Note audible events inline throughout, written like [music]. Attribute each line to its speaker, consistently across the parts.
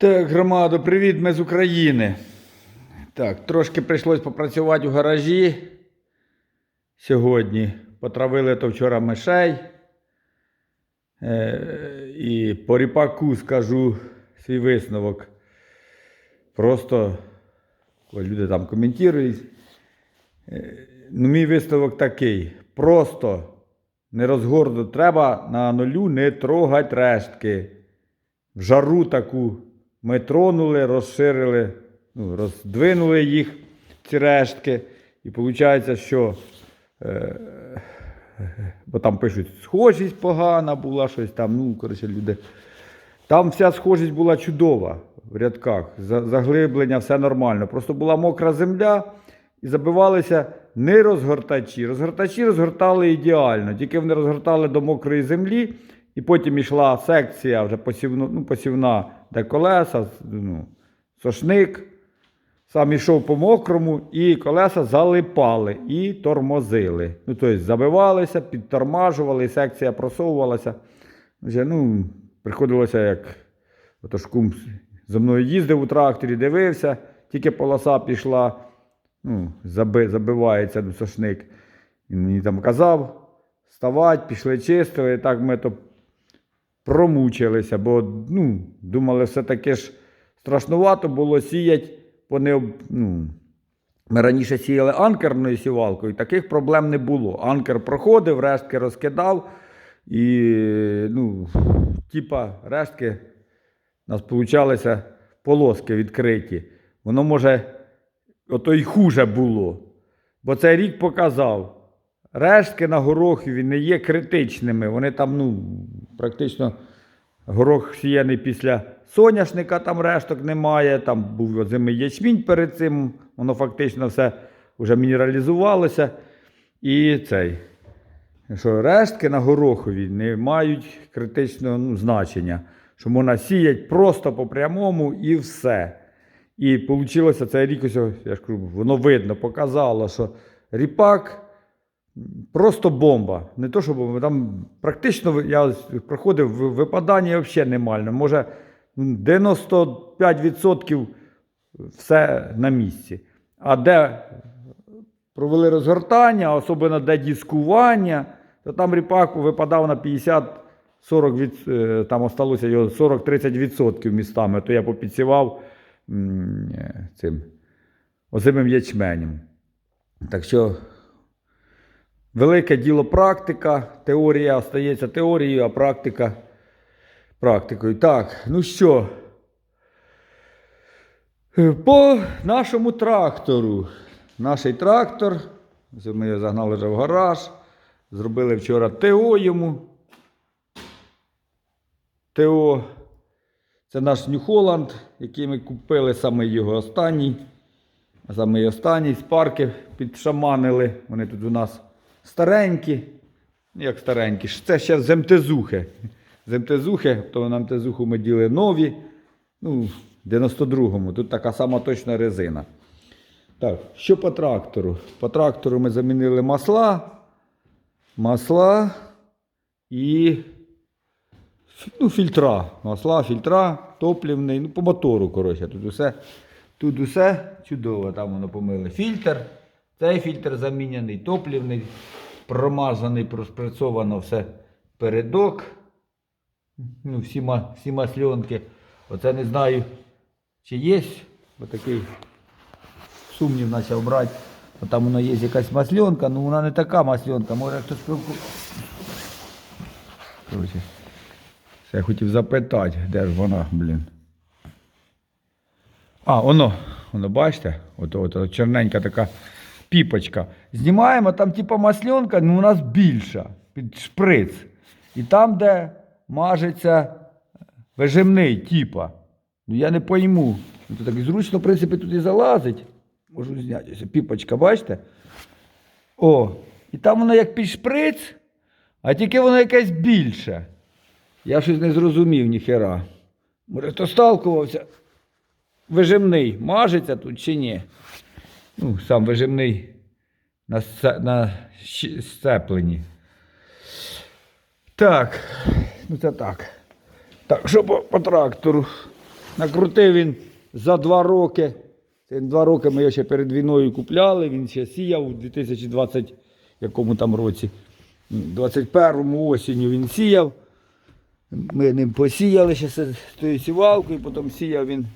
Speaker 1: Так, громадо, привіт, ми з України. Так, трошки прийшлось попрацювати у гаражі сьогодні. Потравили то вчора мишей. Е, і по ріпаку скажу свій висновок. Просто, коли люди там коментують, е, ну, мій висновок такий. Просто не розгорду, треба на нулю не трогати рештки. В жару таку ми тронули, розширили, ну, роздвинули їх, ці рештки. І виходить, що. Е, бо там пишуть, схожість погана була, щось там, ну, коротше, люди. Там вся схожість була чудова в рядках, заглиблення, все нормально. Просто була мокра земля і забивалися не розгортачі. Розгортачі розгортали ідеально, тільки вони розгортали до мокрої землі, і потім йшла секція вже посівно, ну, посівна, де колеса, ну, сошник. Сам йшов по мокрому, і колеса залипали і тормозили. Ну, тобто забивалися, підтормажували, секція просовувалася. Ну, приходилося як отож кум за мною їздив у тракторі, дивився, тільки полоса пішла, ну, заби, забивається ну, сошник. Він мені там казав, вставати, пішли чистили, і так ми то промучилися, бо ну, думали, все-таки ж страшнувато було сіяти по не, ну, ми раніше сіяли анкерною сівалкою, таких проблем не було. Анкер проходив, рештки розкидав. І, ну, типа, рештки у нас получалися полоски відкриті. Воно може, ото й хуже було. Бо цей рік показав. Рештки на горохові не є критичними. Вони там, ну, практично горох сіяний після соняшника, там решток немає. Там був озимий ячмінь перед цим, воно фактично все вже мінералізувалося. І цей. Що рештки на горохові не мають критичного ну, значення. Що можна сіяти просто по прямому і все. І вийшло цей рік, я ж кажу, воно видно, показало, що ріпак просто бомба. Не то, що бомба, там практично я проходив випадання взагалі немає. Може, ну, 95% все на місці. А де провели розгортання, особливо де дискування, то там ріпак випадав на 50 40 від, е, там осталося його 40-30% містами, то я попідсівав е, цим озимим ячменем. Так що велике діло практика, теорія остається теорією, а практика практикою. Так, ну що, по нашому трактору. Наш трактор, ми його загнали вже в гараж, зробили вчора ТО йому. ТО це наш Нью-Холланд, який ми купили саме його останній. Саме останній з парки підшаманили. Вони тут у нас старенькі. Як старенькі? Це ще з МТЗухи. З то на МТЗуху ми діли нові. Ну, в 92-му. Тут така сама точна резина. Так, що по трактору? По трактору ми замінили масла. Масла і ну, фільтра. Масла, фільтра, топлівний, ну, по мотору, коротше. Тут усе, тут усе чудово, там воно помили. Фільтр. Цей фільтр заміняний, топлівний, промазаний, проспрацьовано все передок. Ну, всі, всі масльонки. Оце не знаю, чи є. Отакий сумнів почав брати. Там воно є якась масленка, ну вона не така масленка, може хтось спілку. Коротше, я хотів запитати, де ж вона, блін. А, воно, воно, бачите? От, от, от чорненька така піпочка. Знімаємо, там типа масленка, ну у нас більша, під шприц. І там, де мажеться вижимний, типа. Ну я не пойму. Ну, так зручно, в принципі, тут і залазить. Можу зняти. Ось піпочка, бачите? О, і там воно як під шприц, а тільки воно якесь більше. Я щось не зрозумів ніхера. Може, хто сталкувався? Вижимний мажеться тут чи ні? Ну, сам вижимний на, на сцепленні. Так, ну це так. Так, що по, по трактору? Накрутив він за два роки. Два роки ми його ще перед війною купляли. Він ще сіяв у 2020 якому там році. 21-му осінню він сіяв. Ми ним посіяли ще з тою сівалкою, потім сіяв він.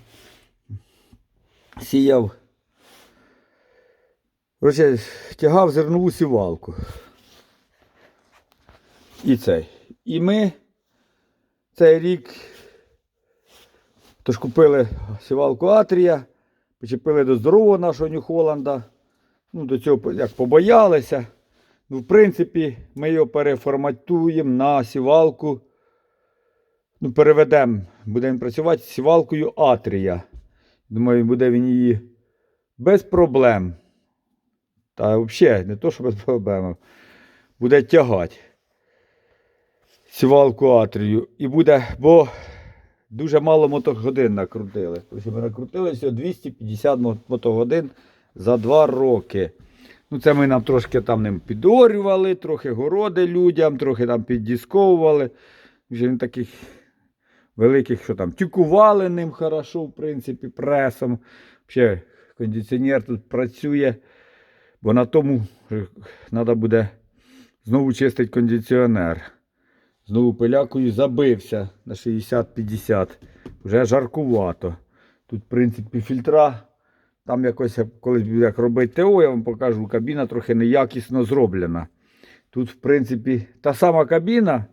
Speaker 1: Сіяв. Короче, тягав зернову сівалку. І цей. І ми цей рік тож купили сівалку Атрія, почепили до здорового нашого Нью-Холланда. Ну, до цього як побоялися. Ну, в принципі, ми його переформатуємо на сівалку. Ну, переведемо, будемо працювати з сівалкою Атрія. Думаю, буде він її без проблем. Та взагалі, не то, що без проблем. Буде тягати сівалку Атрію. І буде, бо дуже мало мотогодин накрутили. Тобто ми накрутили всього 250 мотогодин за 2 роки. Ну, це ми нам трошки там ним підорювали, трохи городи людям, трохи там піддісковували. Вже він таких великих, що там, тюкували ним хорошо, в принципі, пресом. Ще кондиціонер тут працює, бо на тому треба буде знову чистити кондиціонер. Знову пилякою забився на 60-50. Вже жаркувато. Тут, в принципі, фільтра. Там якось колись буду як робити ТО, я вам покажу, кабіна трохи неякісно зроблена. Тут, в принципі, та сама кабіна,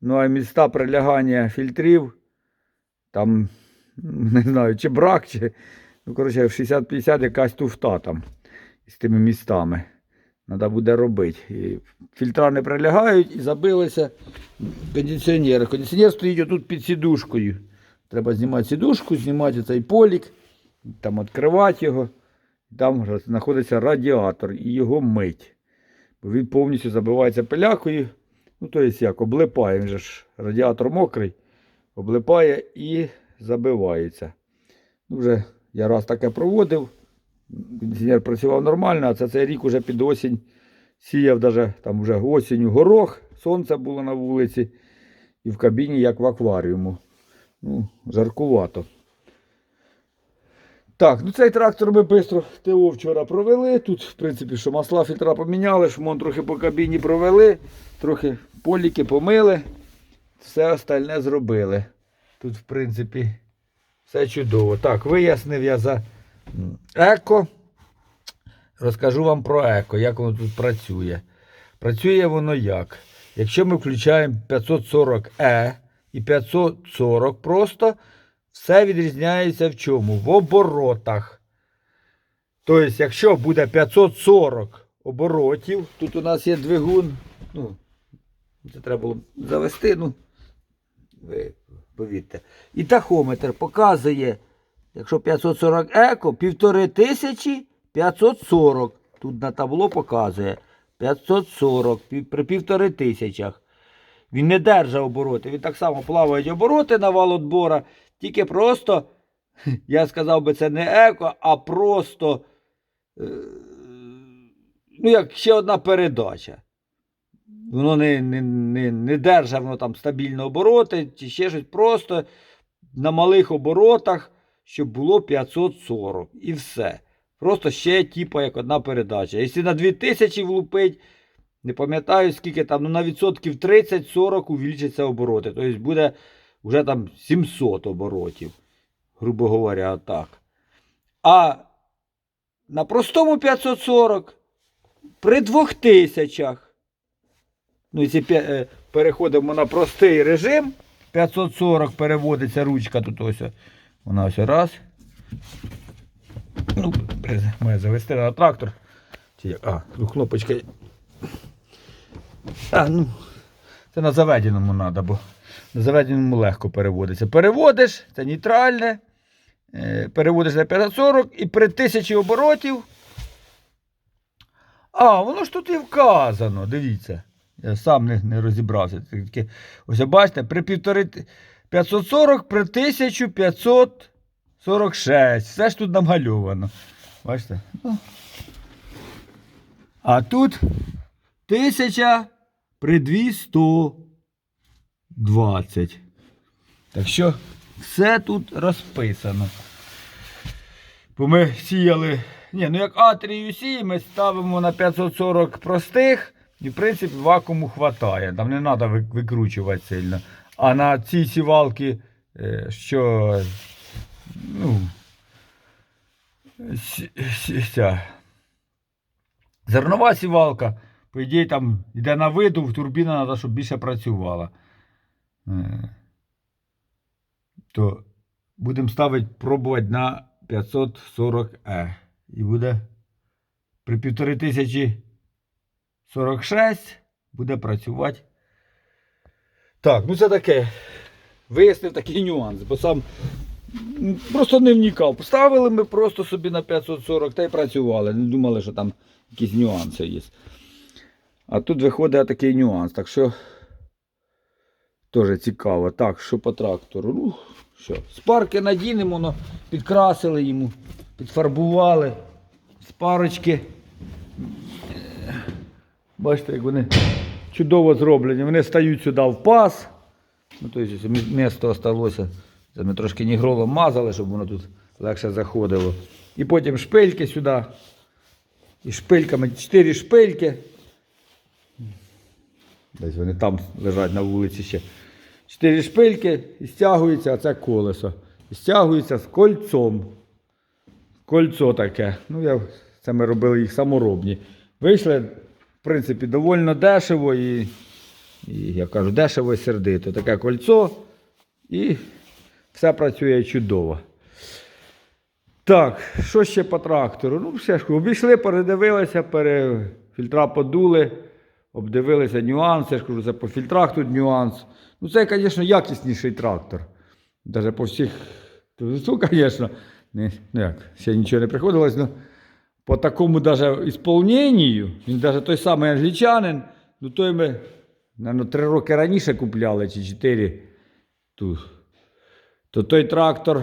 Speaker 1: ну а міста прилягання фільтрів, там, [laughs] не знаю, чи брак, чи. Ну, коротше, в 60-50 якась туфта там з тими містами. Треба буде робити. Фільтра не прилягають і забилися кондиціонери. Кондиціонер стоїть отут під сідушкою. Треба знімати сідушку, знімати цей полік, там відкривати його. Там знаходиться радіатор і його мить. Бо він повністю забивається пилякою. Ну, то є як, облипає, він же ж радіатор мокрий, облипає і забивається. Ну, вже я раз таке проводив. Інженер працював нормально, а це цей рік уже під осінь сіяв даже там вже осінню горох, сонце було на вулиці і в кабіні, як в акваріуму. Ну, жаркувато. Так, ну цей трактор ми швидко ТО вчора провели. Тут, в принципі, що масла фільтра поміняли, шмон трохи по кабіні провели, трохи поліки помили, все остальне зробили. Тут, в принципі, все чудово. Так, вияснив я за еко. Розкажу вам про еко, як воно тут працює. Працює воно як? Якщо ми включаємо 540E і 540 просто, все відрізняється в чому? В оборотах. Тобто, якщо буде 540 оборотів, тут у нас є двигун. Ну, це треба було завести, ну, ви повірте. І тахометр показує, якщо 540 еко, 1500 540. Тут на табло показує 540 при півтори тисячах. Він не держав обороти. Він так само плавають обороти на валотбора, тільки просто, [laughs] я сказав би, це не еко, а просто, е, ну, як ще одна передача. Воно не, не, не, не держав воно там стабільно обороти, чи ще щось просто на малих оборотах, щоб було 540 і все. Просто ще типа як одна передача. Якщо на 2000 влупить, не пам'ятаю скільки там, ну на відсотків 30-40 увеличаться обороти. Тобто буде вже там 700 оборотів, грубо говоря, так. А на простому 540 при 2000. Ну, якщо е, переходимо на простий режим, 540 переводиться ручка тут ось. Вона ось раз. Ну, має завести на трактор. Чи? А, тут кнопочка. А, ну. Це на заведеному треба, бо на заведеному легко переводиться. Переводиш, це нейтральне. е, Переводиш на 540 і при 1000 оборотів. А, воно ж тут і вказано, дивіться. Я сам не, не розібрався. Ось бачите, при півтори 540 при 1546. Все ж тут намальовано. Бачите? Ну. А тут 1000 при 220. Так що Все тут розписано. Бо ми сіяли. Ні, ну як атрію сіємо, ми ставимо на 540 простих, і в принципі вакууму хватає. Там не треба викручувати сильно. А на ці сівалки, е, що ну, ця, зернова сівалка, по ідеї, там йде на видув, турбіна треба, щоб більше працювала. Е, То будемо ставити, пробувати на 540E. І буде при 1546 буде працювати. Так, ну це таке. Вияснив такий нюанс, бо сам просто не вникав. Поставили ми просто собі на 540 та й працювали. Не думали, що там якісь нюанси є. А тут виходить такий нюанс. Так що теж цікаво. Так, що по трактору? Ну, що, спарки надінемо, но підкрасили йому, підфарбували. Спарочки. Бачите, як вони чудово зроблені. Вони стають сюди в паз. Ну, тобто, місто осталося. Це ми трошки нігролом мазали, щоб воно тут легше заходило. І потім шпильки сюди. І шпильками, чотири шпильки. Десь вони там лежать на вулиці ще. Чотири шпильки і стягується, а це колесо. І стягується з кольцом. Кольцо таке. Ну, я, це ми робили їх саморобні. Вийшли, в принципі, доволі дешево і, і я кажу, дешево і сердито. Таке кольцо і все працює чудово. Так, що ще по трактору? Ну, все ж, обійшли, передивилися, пере... фільтра подули, обдивилися нюанси. Я ж кажу, це по фільтрах тут нюанс. Ну, це, звісно, якісніший трактор. Навіть по всіх. Ну, [laughs] звісно, не, ну як, ще нічого не приходилось, але по такому даже ісполненню, він навіть той самий англічанин, ну той ми, мабуть, три роки раніше купляли, чи чотири тут. То той трактор,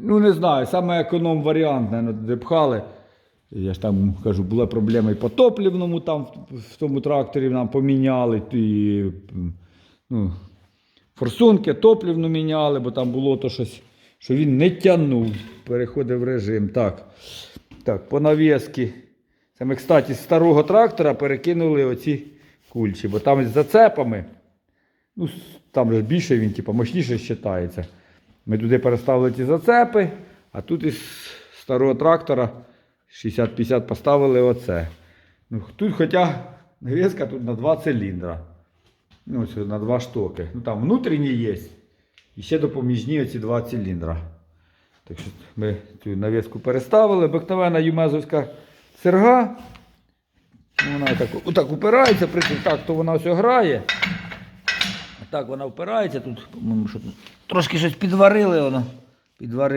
Speaker 1: ну не знаю, саме економ варіант, мабуть, пхали. Я ж там кажу, була проблема і по топлівному там в, в тому тракторі нам поміняли. І, ну, форсунки топлівну міняли, бо там було то щось, що він не тягнув, переходив в режим. Так, так по нав'язки. Це ми, кстати, з старого трактора перекинули оці кульчі, бо там з зацепами. Ну, там же більше він, типу, мощніше вважається. Ми туди переставили ті зацепи, а тут із старого трактора 60-50 поставили оце. Ну, тут хоча навіска тут на два циліндра. Ну, ось на два штоки. Ну там внутрішні є. І ще допоміжні оці два циліндра. Так що ми цю навіску переставили. Обикновена юмезовська серга. Вона так, отак упирається, в так, то вона все грає. Так вона впирається тут, по-моєму, що тут трошки щось підварили воно. Підварили.